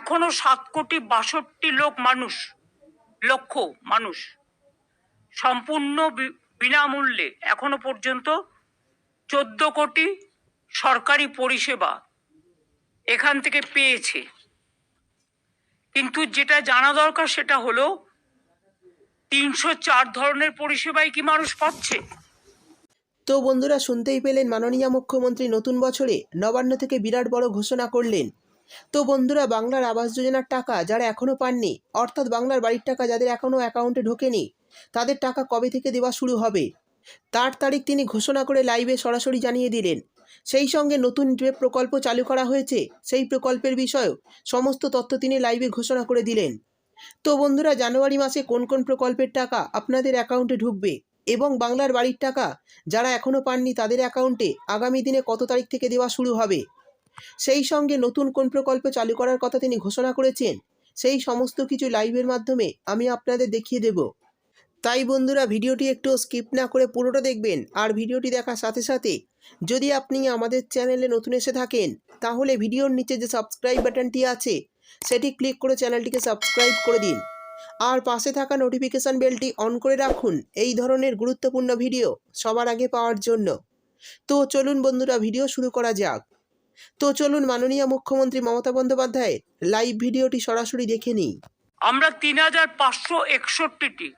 এখনও সাত কোটি বাষট্টি লোক মানুষ, লক্ষ মানুষ। সম্পূর্ণ বিনামূল্যে এখনও পর্যন্ত চোদ্দ কোটি সরকারি পরিষেবা এখান থেকে পেয়েছে। কিন্তু যেটা জানা দরকার সেটা হলো, তিনশো চার ধরনের পরিষেবাই কি মানুষ পাচ্ছে? তো বন্ধুরা, শুনতেই পেলেন মাননীয় মুখ্যমন্ত্রী নতুন বছরে নবান্ন থেকে বিরাট বড় ঘোষণা করলেন। তো বন্ধুরা, বাংলার আবাস যোজনার টাকা যারা এখনও পাননি, অর্থাৎ বাংলার বাড়ির টাকা যাদের এখনও অ্যাকাউন্টে ঢোকেনি, তাদের টাকা কবে থেকে দেওয়া শুরু হবে? তার তারিখ তিনি ঘোষণা করে লাইভে সরাসরি জানিয়ে দিলেন। সেই সঙ্গে নতুন যে প্রকল্প চালু করা হয়েছে, সেই প্রকল্পের বিষয়েও সমস্ত তথ্য তিনি লাইভে ঘোষণা করে দিলেন। তো বন্ধুরা, জানুয়ারি মাসে কোন কোন প্রকল্পের টাকা আপনাদের অ্যাকাউন্টে ঢুকবে এবং বাংলার বাড়ির টাকা যারা এখনও পাননি, তাদের অ্যাকাউন্টে আগামী দিনে কত তারিখ থেকে দেওয়া শুরু হবে? সেই সঙ্গে নতুন কোন প্রকল্প চালু করার কথা তিনি ঘোষণা করেছেন? সেই সমস্ত কিছু লাইভের মাধ্যমে আমি আপনাদের দেখিয়ে দেব। তাই বন্ধুরা, ভিডিওটি একটু স্কিপ না করে পুরোটা দেখবেন আর ভিডিওটি দেখার সাথে সাথে যদি আপনি আমাদের চ্যানেলে নতুন এসে থাকেন, তাহলে ভিডিওর নিচে যে সাবস্ক্রাইব বাটনটি আছে, সেটি ক্লিক করে চ্যানেলটিকে সাবস্ক্রাইব করে দিন। আর পাশে থাকা নোটিফিকেশান বেলটি অন করে রাখুন এই ধরনের গুরুত্বপূর্ণ ভিডিও সবার আগে পাওয়ার জন্য। তো চলুন বন্ধুরা, ভিডিও শুরু করা যাক। তো চলুন মাননীয় মুখ্যমন্ত্রী মমতা বন্দ্যোপাধ্যায়ের লাইভ ভিডিওটি সরাসরি দেখে নিই। আমরা তিন হাজার পাঁচশো একষট্টিটি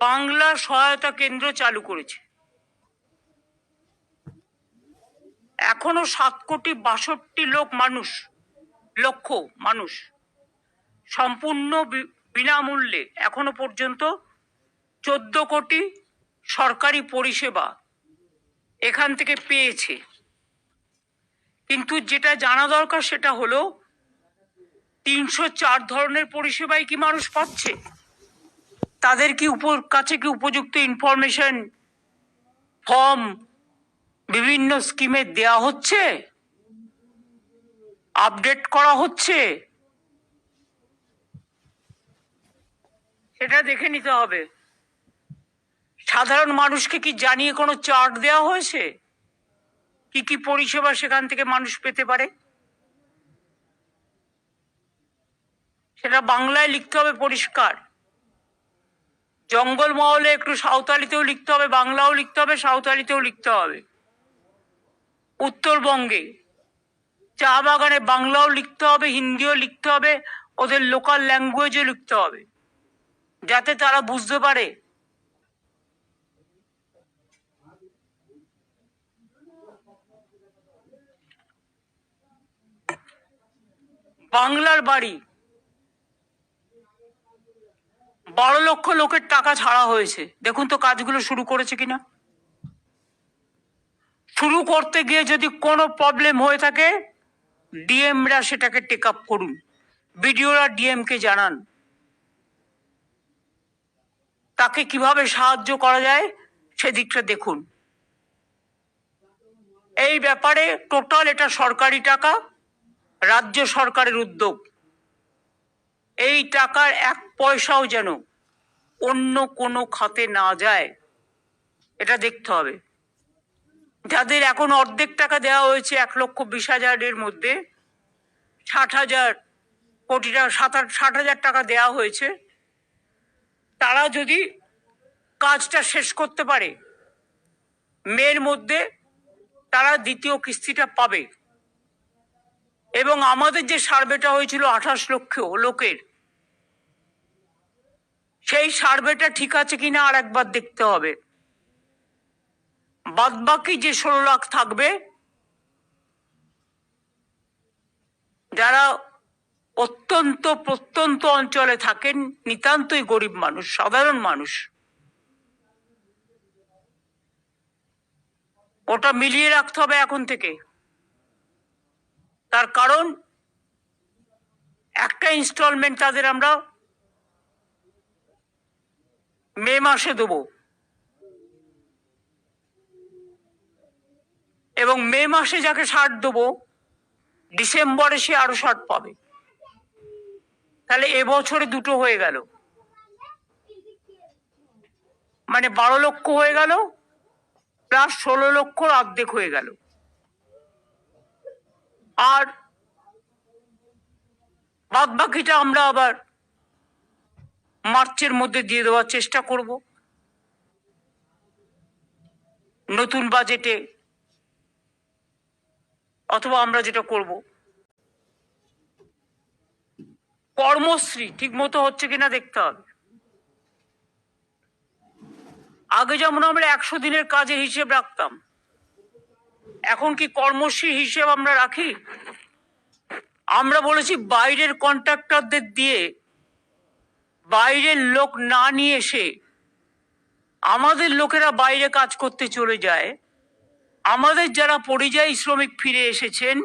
বাংলা সহায়তা কেন্দ্র চালু করেছি। এখনও সাত কোটি বাষট্টি লোক মানুষ, লক্ষ মানুষ সম্পূর্ণ বিনামূল্যে এখনও পর্যন্ত চোদ্দ কোটি সরকারি পরিষেবা এখান থেকে পেয়েছে। কিন্তু যেটা জানা দরকার সেটা হলো, তিনশো চার ধরনের পরিষেবাই কি মানুষ পাচ্ছে? তাদের কি উপর, কাছে কি উপযুক্ত ইনফরমেশন ফর্ম বিভিন্ন স্কিমে দেয়া হচ্ছে? আপডেট করা হচ্ছে? সেটা দেখে নিতে হবে। সাধারণ মানুষকে কি জানিয়ে কোনো চার্ট দেওয়া হয়েছে? কি কি পরিষেবা সেখান থেকে মানুষ পেতে পারে? সেটা বাংলায় লিখতে হবে পরিষ্কার। জঙ্গলমহলে একটু সাঁওতালিতেও লিখতে হবে, বাংলাও লিখতে হবে, সাঁওতালিতেও লিখতে হবে। উত্তরবঙ্গে চা বাগানে বাংলাও লিখতে হবে, হিন্দিও লিখতে হবে, ওদের লোকাল ল্যাঙ্গুয়েজও লিখতে হবে, যাতে তারা বুঝতে পারে বাংলার বাড়ি। বারো লক্ষ লোকের টাকা ছাড়া হয়েছে। দেখুন তো কাজগুলো শুরু করেছে কিনা। শুরু করতে গিয়ে যদি কোনো প্রবলেম হয়ে থাকে ডিএমরা সেটাকে টেক আপ করুন। বিডিওরা ডিএমকে জানান। তাকে কীভাবে সাহায্য করা যায়, সেদিকটা দেখুন। এই ব্যাপারে টোটাল এটা সরকারি টাকা। রাজ্য সরকারের উদ্যোগ। এই টাকার এক পয়সাও যেন অন্য কোনো খাতে না যায়, এটা দেখতে হবে। যাদের এখন অর্ধেক টাকা দেওয়া হয়েছে, এক লক্ষ বিশ হাজারের মধ্যে ষাট হাজার কোটি টাকা, সাত ষাট হাজার টাকা দেওয়া হয়েছে, তারা যদি কাজটা শেষ করতে পারে মেয়ের মধ্যে তারা দ্বিতীয় কিস্তিটা পাবে। এবং আমাদের যে সার্ভেটা হয়েছিল আঠাশ লক্ষ লোকের, সেই সার্ভেটা ঠিক আছে কিনা আর একবার দেখতে হবে। বাদ বাকি যে ষোলো লাখ থাকবে, যারা অত্যন্ত প্রত্যন্ত অঞ্চলে থাকেন, নিতান্তই গরিব মানুষ, সাধারণ মানুষ, ওটা মিলিয়ে রাখতে হবে এখন থেকে। তার কারণ, একটা ইনস্টলমেন্ট তাদের আমরা মে মাসে দেবো। এবং মে মাসে যাকে ষাট দেবো, ডিসেম্বরে সে আরও ষাট পাবে। তাহলে এবছরে দুটো হয়ে গেল। মানে বারো লক্ষ হয়ে গেল, প্লাস ষোলো লক্ষর অর্ধেক হয়ে গেল। আর বাদ বাকিটা আমরা আবার মার্চের মধ্যে দিয়ে দেওয়ার চেষ্টা করব। নতুন বাজেটে অথবা আমরা যেটা করব। কর্মশ্রী ঠিক মতো হচ্ছে কিনা দেখতে হবে। আগে যেমন আমরা একশো দিনের কাজের হিসেব রাখতাম এখন কি কর্মশ্রী হিসেব আমরা রাখি? আমরা বলেছি বাইরের কন্ট্রাক্টরদের দিয়ে বাইরের লোক না নিয়ে এসে আমাদের লোকেরা বাইরে কাজ করতে চলে যায়, আমাদের যারা পরিযায়ী শ্রমিক ফিরে এসেছেন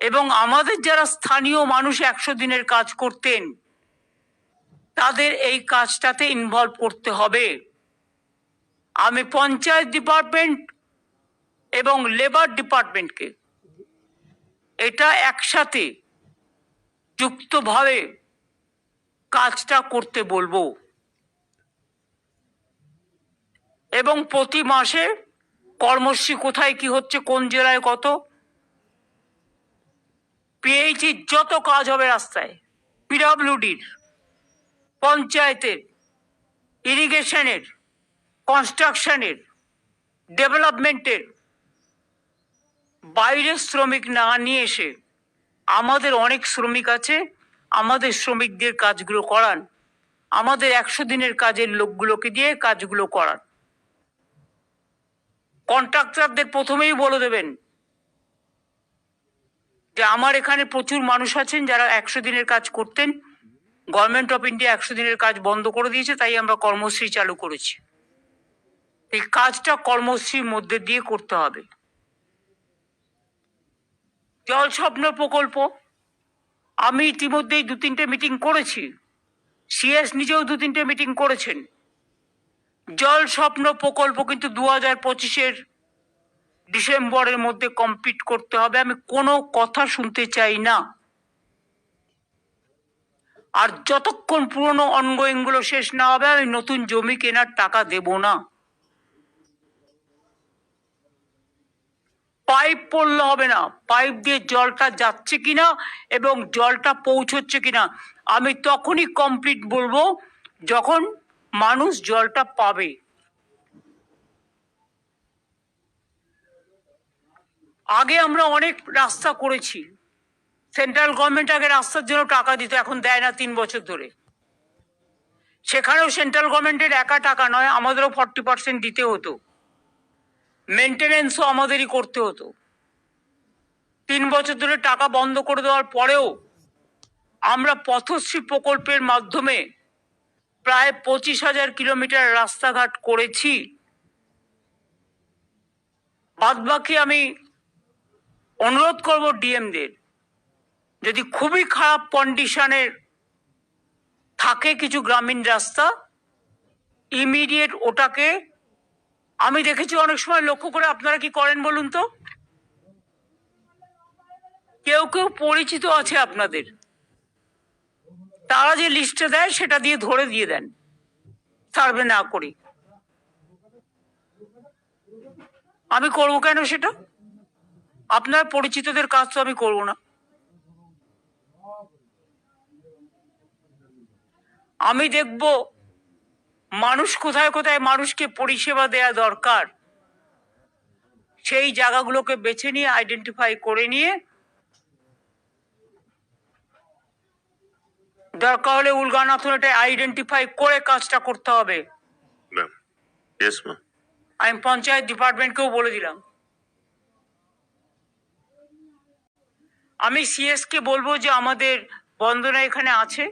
এবং আমাদের যারা স্থানীয় মানুষ একশো দিনের কাজ করতেন, তাদের এই কাজটাতে ইনভলভ করতে হবে। আমি পঞ্চায়েত ডিপার্টমেন্ট এবং লেবার ডিপার্টমেন্টকে এটা একসাথে যুক্তভাবে কাজটা করতে বলব। এবং প্রতি মাসে কর্মশ্রী কোথায়, কি হচ্ছে, কোন জেলায় কত পিএইচির যত কাজ হবে রাস্তায়, পিডাব্লিউডির, পঞ্চায়েতের, ইরিগেশনের, কনস্ট্রাকশনের, ডেভেলপমেন্টের বাইরের শ্রমিক না নিয়ে এসে আমাদের অনেক শ্রমিক আছে, আমাদের শ্রমিকদের কাজগুলো করান, আমাদের একশো দিনের কাজের লোকগুলোকে দিয়ে কাজগুলো করান। কন্ট্রাক্টরদের প্রথমেই বলে দেবেন যে আমার এখানে প্রচুর মানুষ আছেন যারা একশো দিনের কাজ করতেন, গভর্নমেন্ট অফ ইন্ডিয়া একশো দিনের কাজ বন্ধ করে দিয়েছে, তাই আমরা কর্মশ্রী চালু করেছি। এই কাজটা কর্মশ্রীর মধ্যে দিয়ে করতে হবে। জল স্বপ্ন প্রকল্প। আমি ইতিমধ্যেই দু তিনটে মিটিং করেছি। সিএস নিজেও দু তিনটে মিটিং করেছেন। জল স্বপ্ন প্রকল্প কিন্তু দু হাজার পঁচিশের ডিসেম্বরের মধ্যে কমপ্লিট করতে হবে। আমি কোনো কথা শুনতে চাই না। আর যতক্ষণ পুরনো অনগোয়িংগুলো শেষ না হবে, আমি নতুন জমি কেনার টাকা দেব না। পাইপ পড়লে হবে না। পাইপ দিয়ে জলটা যাচ্ছে কিনা এবং জলটা পৌঁছচ্ছে কিনা, আমি তখনই কমপ্লিট বলব যখন মানুষ জলটা পাবে। আগে আমরা অনেক রাস্তা করেছি। সেন্ট্রাল গভর্নমেন্ট আগে রাস্তার জন্য টাকা দিত, এখন দেয় না তিন বছর ধরে। সেখানেও সেন্ট্রাল গভর্নমেন্টের একা টাকা নয়, আমাদেরও ফর্টি পার্সেন্ট দিতে হতো। মেনটেনেন্সও আমাদেরই করতে হতো। তিন বছর ধরে টাকা বন্ধ করে দেওয়ার পরেও আমরা পথশ্রী প্রকল্পের মাধ্যমে প্রায় পঁচিশ হাজার কিলোমিটার রাস্তাঘাট করেছি। বাদবাকি আমি অনুরোধ করব ডিএমদের, যদি খুবই খারাপ কন্ডিশনের থাকে কিছু গ্রামীণ রাস্তা ইমিডিয়েট ওটাকে আমি দেখেছি অনেক সময় লক্ষ্য করে আপনারা কি করেন বলুন তো? কেউ কেউ পরিচিত আছে আপনাদের। তারা যে লিস্টে দেয়, সেটা দিয়ে ধরে দিয়ে দেন। সার্ভে না করি। আমি করব কেন সেটা? আপনার পরিচিতদের কাজ তো আমি করব না। আমি দেখব মানুষ কোথায় কোথায় মানুষকে পরিষেবা দেয়া দরকার সেই জায়গাগুলোকে বেছে নিয়ে আইডেন্টিফাই করে নিয়ে দরকার হলে উলগানাথনটা আইডেন্টিফাই করে কাজটা করতে হবে। আমি পঞ্চায়েত ডিপার্টমেন্টকেও বলে দিলাম। আমি সিএস কে বলব যে আমাদের বন্দনা এখানে আছে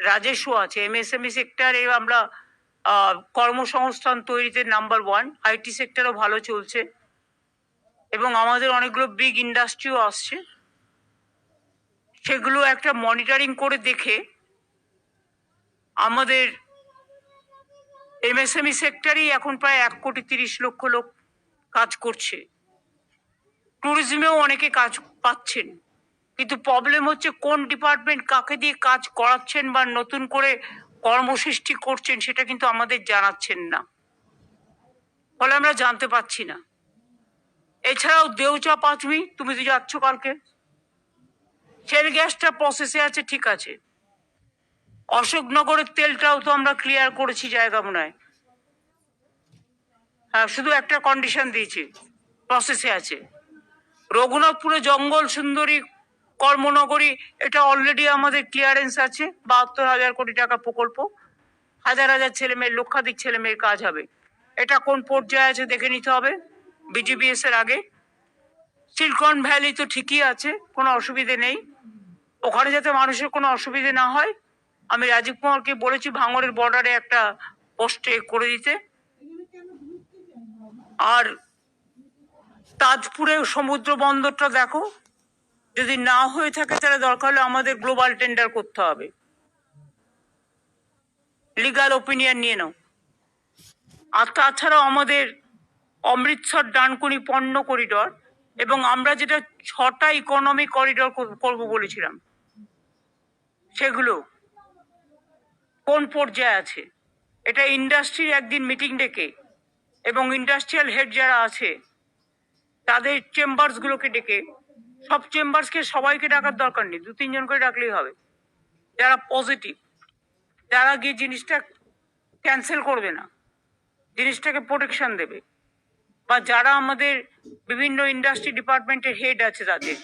রাজেশও আছে এম এস এম এমএসএমই সেক্টরে আমরা কর্মসংস্থান তৈরিতে নাম্বার ওয়ান আইটি সেক্টরও ভালো চলছে। এবং আমাদের অনেকগুলো বিগ ইন্ডাস্ট্রিও আসছে। সেগুলো একটা মনিটরিং করে দেখে আমাদের এমএসএমই সেক্টরেই এখন প্রায় এক কোটি তিরিশ লক্ষ লোক কাজ করছে। ট্যুরিজমেও অনেকে কাজ পাচ্ছেন। কিন্তু প্রবলেম হচ্ছে কোন ডিপার্টমেন্ট কাকে দিয়ে কাজ করাচ্ছেন বা নতুন করে কর্মসৃষ্টি করছেন সেটা কিন্তু আমাদের জানাচ্ছেন না। ফলে আমরা জানতে পাচ্ছি না। এছাড়াও দেউচা পাঁচমি, তুমি তো যাচ্ছ কালকে শেল গ্যাসটা প্রসেসে আছে, ঠিক আছে। অশোকনগরের তেলটাও তো আমরা ক্লিয়ার করেছি জায়গা মনে হয়। হ্যাঁ শুধু একটা কন্ডিশন দিয়েছি প্রসেসে আছে। রঘুনাথপুরে জঙ্গল সুন্দরী কর্মনগরী, এটা অলরেডি আমাদের ক্লিয়ারেন্স আছে, বাহাত্তর হাজার কোটি টাকা প্রকল্প। হাজার হাজার ছেলে মেয়ের লক্ষাধিক ছেলে মেয়ের কাজ হবে। এটা কোন পর্যায়ে আছে দেখে নিতে হবে বিজিবিএস এর আগে। সিলিকন ভ্যালি তো ঠিকই আছে, কোনো অসুবিধে নেই। ওখানে যাতে মানুষের কোনো অসুবিধে না হয়, আমি রাজীব কুমারকে বলেছি ভাঙরের বর্ডারে একটা পোস্টে করে দিতে। আর তাজপুরে সমুদ্র বন্দরটা দেখো যদি না হয়ে থাকে তাহলে দরকার হলে আমাদের গ্লোবাল টেন্ডার করতে হবে। লিগাল ওপিনিয়ন নিয়ে নাও। আর তাছাড়াও আমাদের অমৃতসর ডানকুনি পণ্য করিডর এবং আমরা যেটা ছটা ইকোনমিক করিডর করব বলেছিলাম, সেগুলো কোন পর্যায়ে আছে? এটা ইন্ডাস্ট্রির একদিন মিটিং ডেকে এবং ইন্ডাস্ট্রিয়াল হেড যারা আছে, তাদের চেম্বার্স গুলোকে ডেকে সব চেম্বার্সকে সবাইকে ডাকার দরকার নেই দু তিনজন করে ডাকলেই হবে। যারা পজিটিভ যারা গিয়ে জিনিসটা ক্যান্সেল করবে না, জিনিসটাকে প্রোটেকশন দেবে। বা যারা আমাদের বিভিন্ন ইন্ডাস্ট্রি ডিপার্টমেন্টের হেড আছে তাদের।